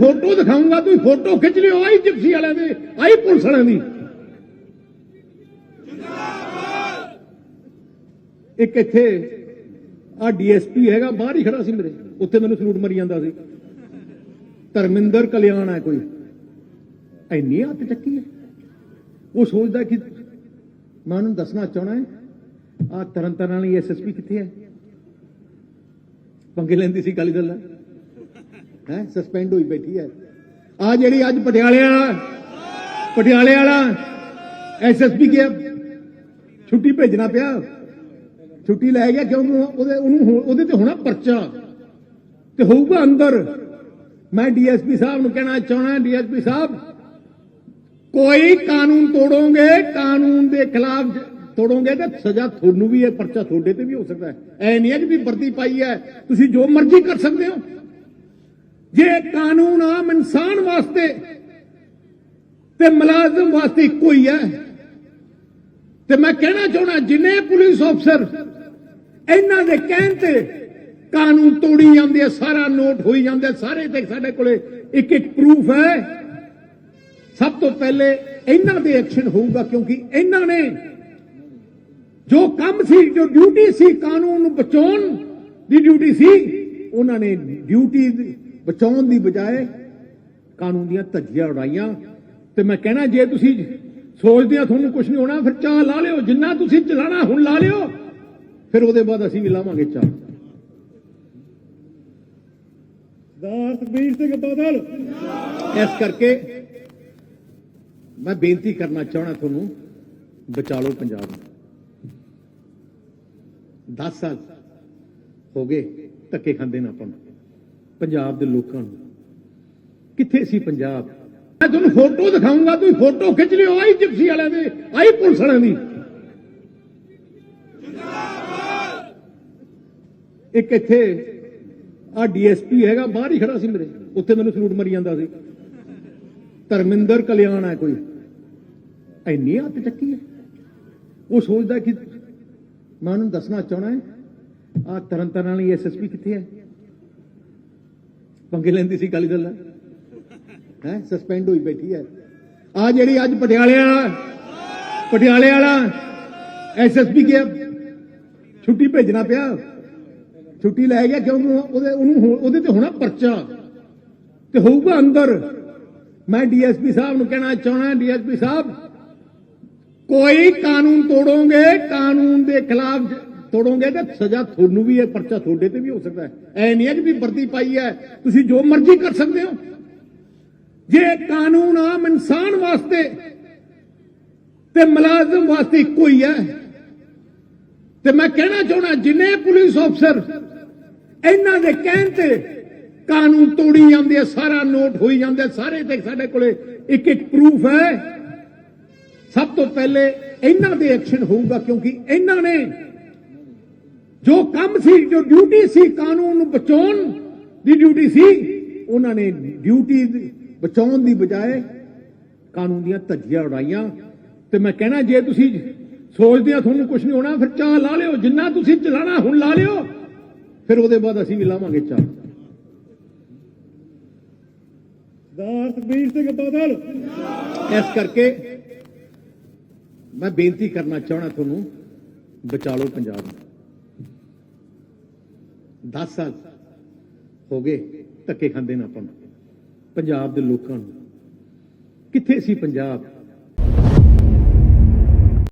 Photo ਦਿਖਾਉਂਗਾ ਤੁਸੀਂ photo ਖਿੱਚ ਲਿਓ, ਆਈ ਜਿਪਸੀ ਵਾਲਿਆਂ ਦੇ, ਆਈ ਪੁਲਿਸ ਵਾਲਿਆਂ ਦੀ। ਇੱਕ ਇੱਥੇ ਆ ਡੀਐਸਪੀ ਹੈਗਾ, ਬਾਹਰ ਹੀ ਖੜਾ ਸੀ ਮੇਰੇ, ਉੱਥੇ ਮੈਨੂੰ ਸਲੂਟ ਮਰੀ ਜਾਂਦਾ ਸੀ। ਧਰਮਿੰਦਰ ਕਲਿਆਣ ਹੈ ਕੋਈ। ਇੰਨੀ ਹੱਥ ਚੱਕੀ ਹੈ। ਉਹ ਸੋਚਦਾ ਕਿ ਮੈਂ ਉਹਨੂੰ ਦੱਸਣਾ ਚਾਹਣਾ ਹੈ ਆ ਤਰਨ ਤਾਰਨ ਵਾਲੀ ਐਸਐਸਪੀ ਕਿੱਥੇ ਹੈ? ਪੰਗੇ ਲੈਂਦੀ ਸੀ ਕਾਲੀ ਦਲ ਹੈ ਸਸਪੈਂਡ ਹੋਈ ਬੈਠੀ ਹੈ। ਆ ਜਿਹੜੀ ਅੱਜ ਪਟਿਆਲੇ ਵਾਲਾ ਪਟਿਆਲੇ ਵਾਲਾ ਐਸਐਸਪੀ ਗਿਆ, ਛੁੱਟੀ ਭੇਜਣਾ ਪਿਆ। ਛੁੱਟੀ ਲੈ ਗਿਆ ਕਿਉਂਕਿ ਉਹਦੇ ਉਹਨੂੰ ਉਹਦੇ ਤੇ ਹੋਣਾ ਪਰਚਾ। ਤੇ ਹੋਊਗਾ ਅੰਦਰ। ਮੈਂ ਡੀਐਸਪੀ ਸਾਹਿਬ ਨੂੰ ਕਹਿਣਾ ਚਾਹਣਾ ਡੀਐਸਪੀ ਸਾਹਿਬ, ਕੋਈ ਕਾਨੂੰਨ ਤੋੜੋਗੇ, ਕਾਨੂੰਨ ਦੇ ਖਿਲਾਫ ਤੋੜੋਗੇ ਤਾਂ ਸਜ਼ਾ ਤੁਹਾਨੂੰ ਵੀ ਇਹ ਪਰਚਾ ਤੁਹਾਡੇ ਤੇ ਵੀ ਹੋ ਸਕਦਾ ਹੈ। ਐ ਨਹੀਂ ਹੈ ਕਿ ਵੀ ਵਰਦੀ ਪਾਈ ਹੈ। ਤੁਸੀਂ ਜੋ ਮਰਜ਼ੀ ਕਰ ਸਕਦੇ ਹੋ। ਜੇ ਕਾਨੂੰਨ ਆਮ ਇਨਸਾਨ ਵਾਸਤੇ ਤੇ ਮੁਲਾਜ਼ਮ ਵਾਸਤੇ ਇੱਕੋ ਹੀ ਹੈ, ਤੇ ਮੈਂ ਕਹਿਣਾ ਚਾਹਣਾ ਜਿੰਨੇ ਪੁਲਿਸ ਅਫਸਰ ਇਹਨਾਂ ਦੇ ਕਹਿਣ ਤੇ ਕਾਨੂੰਨ ਤੋੜੀ ਜਾਂਦੇ ਸਾਰਾ ਨੋਟ ਹੋਈ ਜਾਂਦਾ, ਸਾਰੇ ਤੇ ਸਾਡੇ ਕੋਲੇ ਇੱਕ ਇੱਕ ਪ੍ਰੂਫ ਹੈ। ਸਭ ਤੋਂ ਪਹਿਲੇ ਇਹਨਾਂ ਦੇ ਐਕਸ਼ਨ ਹੋਊਗਾ, ਕਿਉਂਕਿ ਇਹਨਾਂ ਨੇ ਜੋ ਕੰਮ ਸੀ, ਜੋ ਡਿਊਟੀ ਸੀ ਕਾਨੂੰਨ ਨੂੰ ਬਚਾਉਣ ਦੀ ਡਿਊਟੀ ਸੀ, ਉਹਨਾਂ ਨੇ ਡਿਊਟੀ ਬਚਾਉਣ ਦੀ ਬਜਾਏ ਕਾਨੂੰਨ ਦੀਆਂ ਧੱਜੀਆਂ ਉਡਾਈਆਂ। ਤੇ ਮੈਂ ਕਹਿਣਾ, ਜੇ ਤੁਸੀਂ ਸੋਚਦੇ ਆ ਤੁਹਾਨੂੰ ਕੁਝ ਨਹੀਂ ਹੋਣਾ, ਫਿਰ ਚਾਹ ਲਾ ਲਿਓ। ਜਿੰਨਾ ਤੁਸੀਂ ਚਲਾਣਾ, ਹੁਣ ਲਾ ਲਿਓ। ਫਿਰ ਉਹਦੇ ਬਾਅਦ ਅਸੀਂ ਵੀ ਲਾਵਾਂਗੇ ਚਾਹ। ਸਰਦਾਰ ਸੁਖਬੀਰ ਸਿੰਘ ਬਾਦਲ। ਇਸ ਕਰਕੇ ਮੈਂ ਬੇਨਤੀ ਕਰਨਾ ਚਾਹਣਾ ਤੁਹਾਨੂੰ, ਬਚਾ ਲਓ ਪੰਜਾਬ ਨੂੰ। 10 ਸਾਲ ਹੋ ਗਏ ਧੱਕੇ ਖਾਂਦੇ ਨੇ ਆਪਾਂ ਨੂੰ। ਪੰਜਾਬ ਦੇ ਲੋਕਾਂ ਨੂੰ। ਕਿੱਥੇ ਸੀ ਪੰਜਾਬ? ਮੈਂ ਤੁਹਾਨੂੰ ਫੋਟੋ ਦਿਖਾਉਂਗਾ ਤੁਸੀਂ ਫੋਟੋ ਖਿੱਚ ਲਿਓ, ਆਈ ਜਿਪਸੀ ਵਾਲਿਆਂ ਦੇ, ਆਈ ਪੁਲਿਸ ਵਾਲਿਆਂ ਦੀ। ਇੱਕ ਇੱਥੇ ਆ ਡੀਐਸਪੀ ਹੈਗਾ, ਬਾਹਰ ਹੀ ਖੜਾ ਸੀ ਮੇਰੇ। ਉੱਥੇ ਮੈਨੂੰ ਸਲੂਟ ਮਰੀ ਜਾਂਦਾ ਸੀ। ਧਰਮਿੰਦਰ ਕਲਿਆਣ ਹੈ ਕੋਈ। ਇੰਨੀ ਹੱਥ ਚੱਕੀ ਹੈ। ਉਹ ਸੋਚਦਾ ਕਿ ਮੈਂ ਉਹਨੂੰ ਦੱਸਣਾ ਚਾਹਣਾ ਹੈ ਆ ਤਰਨ ਤਾਰਨ ਵਾਲੀ ਐਸਐਸਪੀ ਕਿੱਥੇ ਹੈ? ਪੰਗੇ ਲੈਂਦੀ ਸੀ ਕਾਲੀ ਦਲ ਹੈ ਸਸਪੈਂਡ ਹੋਈ ਬੈਠੀ ਹੈ ਆ ਜਿਹੜੀ ਅੱਜ ਪਟਿਆਲੇ ਵਾਲਾ ਪਟਿਆਲੇ ਵਾਲਾ ਐਸਐਸਪੀ ਗਿਆ ਛੁੱਟੀ ਭੇਜਣਾ ਪਿਆ। ਛੁੱਟੀ ਲੈ ਗਿਆ ਕਿਉਂਕਿ ਉਹਦੇ ਉਹਨੂੰ ਉਹਦੇ ਤੇ ਹੋਣਾ ਪਰਚਾ। ਤੇ ਹੋਊਗਾ ਅੰਦਰ। ਮੈਂ ਡੀਐਸਪੀ ਸਾਹਿਬ ਨੂੰ ਕਹਿਣਾ ਚਾਹਣਾ ਡੀਐਸਪੀ ਸਾਹਿਬ, ਕੋਈ ਕਾਨੂੰਨ ਤੋੜੋਗੇ, ਕਾਨੂੰਨ ਦੇ ਖਿਲਾਫ ਤੋੜੋਗੇ ਤਾਂ ਸਜ਼ਾ ਤੁਹਾਨੂੰ ਵੀ ਹੈ, ਪਰਚਾ ਤੁਹਾਡੇ ਤੇ ਵੀ ਹੋ ਸਕਦਾ ਹੈ। ਐ ਨਹੀਂ ਹੈ ਕਿ ਵੀ ਵਰਦੀ ਪਾਈ ਹੈ, ਤੁਸੀਂ ਜੋ ਮਰਜ਼ੀ ਕਰ ਸਕਦੇ ਹੋ। ਜੇ ਕਾਨੂੰਨ ਆਮ ਇਨਸਾਨ ਵਾਸਤੇ ਤੇ ਮੁਲਾਜ਼ਮ ਵਾਸਤੇ ਇੱਕੋ ਹੀ ਹੈ, ਤੇ ਮੈਂ ਕਹਿਣਾ ਚਾਹਣਾ ਜਿੰਨੇ ਪੁਲਿਸ ਅਫਸਰ ਇਹਨਾਂ ਦੇ ਕਹਿਣ ਤੇ ਕਾਨੂੰਨ ਤੋੜੀ ਜਾਂਦੇ ਆ, ਸਾਰਾ ਨੋਟ ਹੋਈ ਜਾਂਦਾ, ਸਾਰੇ ਤੇ ਸਾਡੇ ਕੋਲੇ ਇੱਕ ਇੱਕ ਪ੍ਰੂਫ ਹੈ। ਸਭ ਤੋਂ ਪਹਿਲੇ ਇਹਨਾਂ ਦੇ ਐਕਸ਼ਨ ਹੋਊਗਾ, ਕਿਉਂਕਿ ਇਹਨਾਂ ਨੇ ਜੋ ਕੰਮ ਸੀ, ਜੋ ਡਿਊਟੀ ਸੀ ਕਾਨੂੰਨ ਨੂੰ ਬਚਾਉਣ ਦੀ ਡਿਊਟੀ ਸੀ, ਉਹਨਾਂ ਨੇ ਡਿਊਟੀ ਬਚਾਉਣ ਦੀ ਬਜਾਏ ਕਾਨੂੰਨ ਦੀਆਂ ਧੱਜੀਆਂ ਉਡਾਈਆਂ। ਤੇ ਮੈਂ ਕਹਿਣਾ, ਜੇ ਤੁਸੀਂ ਸੋਚਦੇ ਆ ਤੁਹਾਨੂੰ ਕੁਝ ਨਹੀਂ ਹੋਣਾ, ਫਿਰ ਚਾਹ ਲਾ ਲਿਓ, ਜਿੰਨਾ ਤੁਸੀਂ ਚਲਾਣਾ ਹੁਣ ਲਾ ਲਿਓ, ਫਿਰ ਉਹਦੇ ਬਾਅਦ ਅਸੀਂ ਵੀ ਲਾਵਾਂਗੇ ਚਾਹ। ਸਰਦਾਰ ਸੁਖਬੀਰ ਸਿੰਘ ਬਾਦਲ। ਇਸ ਕਰਕੇ ਮੈਂ ਬੇਨਤੀ ਕਰਨਾ ਚਾਹਣਾ ਤੁਹਾਨੂੰ ਬਚਾ ਲਓ ਪੰਜਾਬ ਨੂੰ। 10 ਸਾਲ ਹੋ ਗਏ ਧੱਕੇ ਖਾਂਦੇ ਨੇ ਆਪਾਂ ਨੂੰ। ਪੰਜਾਬ ਦੇ ਲੋਕਾਂ ਨੂੰ। ਕਿੱਥੇ ਸੀ ਪੰਜਾਬ?